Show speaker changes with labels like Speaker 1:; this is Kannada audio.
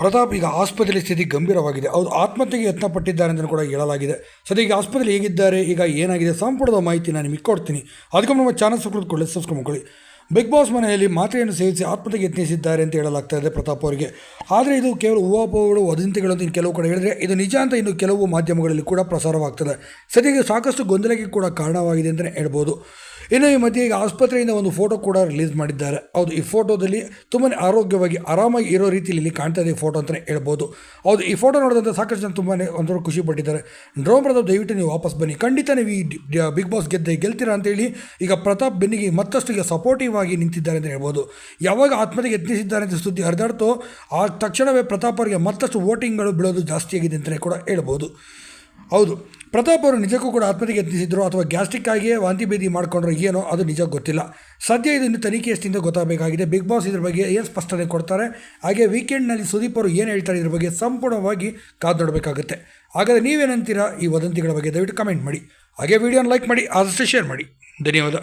Speaker 1: ಪ್ರತಾಪ್ ಈಗ ಆಸ್ಪತ್ರೆ ಸ್ಥಿತಿ ಗಂಭೀರವಾಗಿದೆ. ಅವರು ಆತ್ಮಹತ್ಯೆಗೆ ಯತ್ನ ಪಟ್ಟಿದ್ದಾರೆ ಅಂತ ಕೂಡ ಹೇಳಲಾಗಿದೆ. ಸದ್ಯ ಈಗ ಆಸ್ಪತ್ರೆಯಲ್ಲಿ ಹೇಗಿದ್ದಾರೆ, ಈಗ ಏನಾಗಿದೆ ಸಂಪೂರ್ಣದ ಮಾಹಿತಿ ನಾನು ನಿಮಗೆ ಕೊಡ್ತೀನಿ. ಅದಕ್ಕೆ ನಮ್ಮ ಚಾನಲ್ ಸಬ್ಸ್ಕ್ರೈಬ್ ಸಬ್ಸ್ಕ್ರೈಬ್ ಮಾಡ್ಕೊಳ್ಳಿ. ಬಿಗ್ ಬಾಸ್ ಮನೆಯಲ್ಲಿ ಮಾತ್ರೆಯನ್ನು ಸೇವಿಸಿ ಆತ್ಮಹತ್ಯೆಗೆ ಯತ್ನಿಸಿದ್ದಾರೆ ಅಂತ ಹೇಳಲಾಗ್ತಾ ಇದೆ ಪ್ರತಾಪ್ ಅವರಿಗೆ. ಆದರೆ ಇದು ಕೇವಲ ಊಹಾಪೋಹಗಳು ವದಂತಿಗಳು ಅಂತ ಇನ್ನು ಕೆಲವು ಕಡೆ ಹೇಳಿದ್ರೆ ಇದು ನಿಜ ಅಂತ ಇನ್ನು ಕೆಲವು ಮಾಧ್ಯಮಗಳಲ್ಲಿ ಕೂಡ ಪ್ರಸಾರವಾಗ್ತದೆ. ಸದ್ಯಕ್ಕೆ ಸಾಕಷ್ಟು ಗೊಂದಲಕ್ಕೆ ಕೂಡ ಕಾರಣವಾಗಿದೆ ಅಂತಲೇ ಹೇಳ್ಬೋದು. ಇನ್ನು ಈ ಮಧ್ಯೆ ಈಗ ಆಸ್ಪತ್ರೆಯಿಂದ ಒಂದು ಫೋಟೋ ಕೂಡ ರಿಲೀಸ್ ಮಾಡಿದ್ದಾರೆ. ಹೌದು, ಈ ಫೋಟೋದಲ್ಲಿ ತುಂಬಾ ಆರೋಗ್ಯವಾಗಿ ಆರಾಮಾಗಿ ಇರೋ ರೀತಿಯಲ್ಲಿ ಇಲ್ಲಿ ಕಾಣ್ತಾ ಇದೆ ಫೋಟೋ ಅಂತಲೇ ಹೇಳ್ಬೋದು. ಹೌದು, ಈ ಫೋಟೋ ನೋಡಿದಂಥ ಸಾಕಷ್ಟು ಜನ ತುಂಬಾ ಒಂಥರ ಖುಷಿ ಪಟ್ಟಿದ್ದಾರೆ. ಡ್ರೋಮ್ ಪ್ರತಾಪ್ ದಯವಿಟ್ಟು ನೀವು ವಾಪಸ್ ಬನ್ನಿ. ಖಂಡಿತ ನೀವು ಈ ಬಿಗ್ ಬಾಸ್ ಗೆದ್ದೆ ಗೆಲ್ತೀರಾ ಅಂತೇಳಿ ಈಗ ಪ್ರತಾಪ್ ಬೆನ್ನಿಗೆ ಮತ್ತಷ್ಟು ಈಗ ಸಪೋರ್ಟಿವ್ ಆಗಿ ನಿಂತಿದ್ದಾರೆ ಅಂತ ಹೇಳ್ಬೋದು. ಯಾವಾಗ ಆತ್ಮಹತ್ಯೆಗೆ ಯತ್ನಿಸಿದ್ದಾರೆ ಅಂತ ಸುದ್ದಿ ಹರಿದಾಡ್ತೋ, ಆ ತಕ್ಷಣವೇ ಪ್ರತಾಪ್ ಅವರಿಗೆ ಮತ್ತಷ್ಟು ವೋಟಿಂಗ್ಗಳು ಬೀಳೋದು ಜಾಸ್ತಿ ಆಗಿದೆ ಅಂತಲೇ ಕೂಡ ಹೇಳ್ಬೋದು. ಹೌದು, ಪ್ರತಾಪ್ ಅವರು ನಿಜಕ್ಕೂ ಕೂಡ ಆತ್ಮಹತ್ಯೆಗೆ ಯತ್ನಿಸಿದ್ರು ಅಥವಾ ಗ್ಯಾಸ್ಟ್ರಿಕ್ ಆಗಿಯೇ ವಾಂತಿ ಭೇದಿ ಮಾಡಿಕೊಂಡ್ರೆ ಏನೋ ಅದು ನಿಜ ಗೊತ್ತಿಲ್ಲ. ಸದ್ಯ ಇದನ್ನು ತನಿಖೆ ಎಷ್ಟಿಂದ ಗೊತ್ತಾಗಬೇಕಾಗಿದೆ, ಬಿಗ್ ಬಾಸ್ ಇದ್ರ ಬಗ್ಗೆ ಏನು ಸ್ಪಷ್ಟನೆ ಕೊಡ್ತಾರೆ? ಹಾಗೆ ವೀಕೆಂಡ್ನಲ್ಲಿ ಸುದೀಪ್ ಅವರು ಏನು ಹೇಳ್ತಾರೆ ಇದ್ರ ಬಗ್ಗೆ ಸಂಪೂರ್ಣವಾಗಿ ಕಾದು ನೋಡಬೇಕಾಗುತ್ತೆ ಹಾಗಾದರೆ ನೀವೇನಂತೀರಾ ಈ ವದಂತಿಗಳ ಬಗ್ಗೆ ದಯವಿಟ್ಟು ಕಮೆಂಟ್ ಮಾಡಿ. ಹಾಗೆ ವಿಡಿಯೋನ ಲೈಕ್ ಮಾಡಿ, ಆದಷ್ಟು ಶೇರ್ ಮಾಡಿ. ಧನ್ಯವಾದ.